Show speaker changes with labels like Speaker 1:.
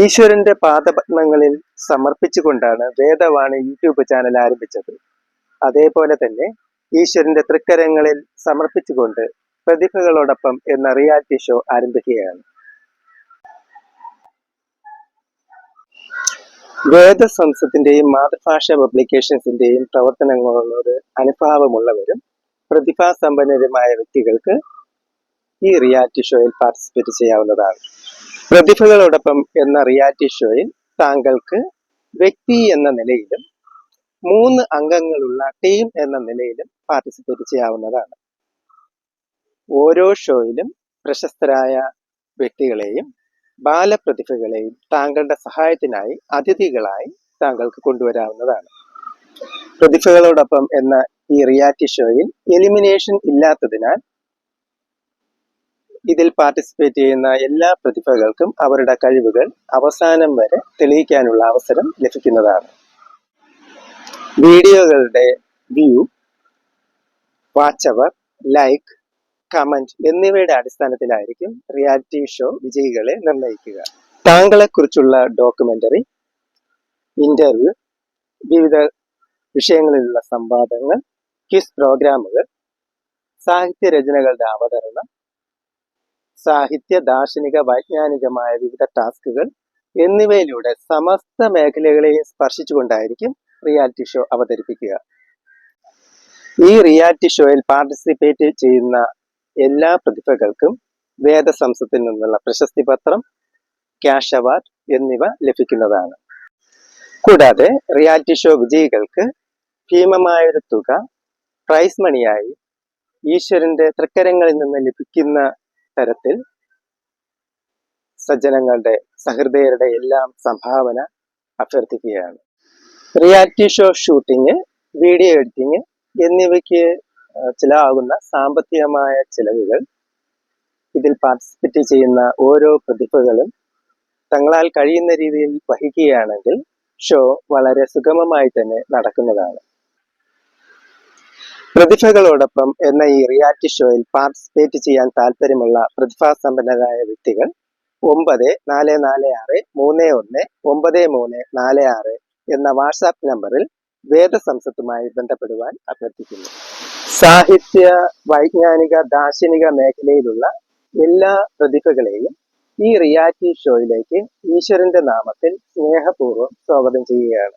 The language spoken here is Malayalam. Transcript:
Speaker 1: ഈശ്വരന്റെ പാദപത്മങ്ങളിൽ സമർപ്പിച്ചുകൊണ്ടാണ് വേദവാണി യൂട്യൂബ് ചാനൽ ആരംഭിച്ചത്. അതേപോലെ തന്നെ ഈശ്വരന്റെ തൃക്കരങ്ങളിൽ സമർപ്പിച്ചുകൊണ്ട് പ്രതിഭകളോടൊപ്പം എന്ന റിയാലിറ്റി ഷോ ആരംഭിക്കുകയാണ്. വേദസംസത്തിന്റെയും മാതൃഭാഷ പബ്ലിക്കേഷൻസിന്റെയും പ്രവർത്തനങ്ങളോട് അനുഭാവമുള്ളവരും പ്രതിഭാസമ്പന്നരുമായ വ്യക്തികൾക്ക് ഈ റിയാലിറ്റി ഷോയിൽ പാർട്ടിസിപ്പേറ്റ് ചെയ്യാവുന്നതാണ്. പ്രതിഭകളോടൊപ്പം എന്ന റിയാലിറ്റി ഷോയിൽ താങ്കൾക്ക് വ്യക്തി എന്ന നിലയിലും മൂന്ന് അംഗങ്ങളുള്ള ടീം എന്ന നിലയിലും പാർട്ടിസിപ്പേറ്റ് ചെയ്യാവുന്നതാണ്. ഓരോ ഷോയിലും പ്രശസ്തരായ വ്യക്തികളെയും ബാലപ്രതിഭകളെയും താങ്കളുടെ സഹായത്തിനായി അതിഥികളായി താങ്കൾക്ക് കൊണ്ടുവരാവുന്നതാണ്. പ്രതിഭകളോടൊപ്പം എന്ന ഈ റിയാലിറ്റി ഷോയിൽ എലിമിനേഷൻ ഇല്ലാത്തതിനാൽ ഇതിൽ പാർട്ടിസിപ്പേറ്റ് ചെയ്യുന്ന എല്ലാ പ്രതിഭകൾക്കും അവരുടെ കഴിവുകൾ അവസാനം വരെ തെളിയിക്കാനുള്ള അവസരം ലഭിക്കുന്നതാണ്. വീഡിയോകളുടെ view watch hour like comment എന്നിവയുടെ അടിസ്ഥാനത്തിലായിരിക്കും റിയാലിറ്റി ഷോ വിജയികളെ നിർണയിക്കുക താങ്കളെക്കുറിച്ചുള്ള ഡോക്യുമെന്ററി ഇന്റർവ്യൂ വിവിധ വിഷയങ്ങളിലുള്ള സംവാദങ്ങൾ ക്വിസ് പ്രോഗ്രാമുകൾ സാഹിത്യ രചനകളുടെ അവതരണം സാഹിത്യ ദാർശനിക വൈജ്ഞാനികമായ വിവിധ ടാസ്കുകൾ എന്നിവയിലൂടെ സമസ്ത മേഖലകളെയും സ്പർശിച്ചുകൊണ്ടായിരിക്കും റിയാലിറ്റി ഷോ അവതരിപ്പിക്കുക. ഈ റിയാലിറ്റി ഷോയിൽ പാർട്ടിസിപ്പേറ്റ് ചെയ്യുന്ന എല്ലാ പ്രതിഭകൾക്കും വേദസംസത്തിൽ നിന്നുള്ള പ്രശസ്തി പത്രം ക്യാഷ് അവാർഡ് എന്നിവ ലഭിക്കുന്നതാണ്. കൂടാതെ റിയാലിറ്റി ഷോ വിജയികൾക്ക് ഭീമമായൊരു തുക പ്രൈസ് മണിയായി ഈശ്വരന്റെ തൃക്കരങ്ങളിൽ നിന്ന് ലഭിക്കുന്ന തരത്തിൽ സജ്ജനങ്ങളുടെ സഹൃദയരുടെ എല്ലാം സംഭാവന അഭ്യർത്ഥിക്കുകയാണ്. Reality show shooting video editing എന്നിവയ്ക്ക് ചിലവാകുന്ന സാമ്പത്തികമായ ചിലവുകൾ ഇതിൽ പാർട്ടിസിപ്പേറ്റ് ചെയ്യുന്ന ഓരോ പ്രതിഭകളും തങ്ങളാൽ കഴിയുന്ന രീതിയിൽ വഹിക്കുകയാണെങ്കിൽ ഷോ വളരെ സുഗമമായി തന്നെ നടക്കുന്നതാണ്. പ്രതിഭകളോടൊപ്പം എന്ന ഈ റിയാലിറ്റി ഷോയിൽ പാർട്ടിസിപ്പേറ്റ് ചെയ്യാൻ താല്പര്യമുള്ള പ്രതിഭാസമ്പന്നരായ വ്യക്തികൾ ഒമ്പത് നാല് നാല് ആറ് മൂന്ന് ഒന്ന് ഒമ്പത് മൂന്ന് നാല് ആറ് എന്ന വാട്സാപ്പ് നമ്പറിൽ വേദസംസത്തുമായി ബന്ധപ്പെടുവാൻ അഭ്യർത്ഥിക്കുന്നു. സാഹിത്യ വൈജ്ഞാനിക ദാർശനിക മേഖലയിലുള്ള എല്ലാ പ്രതിഭകളെയും ഈ റിയാലിറ്റി ഷോയിലേക്ക് ഈശ്വരന്റെ നാമത്തിൽ സ്നേഹപൂർവം സ്വാഗതം ചെയ്യുകയാണ്.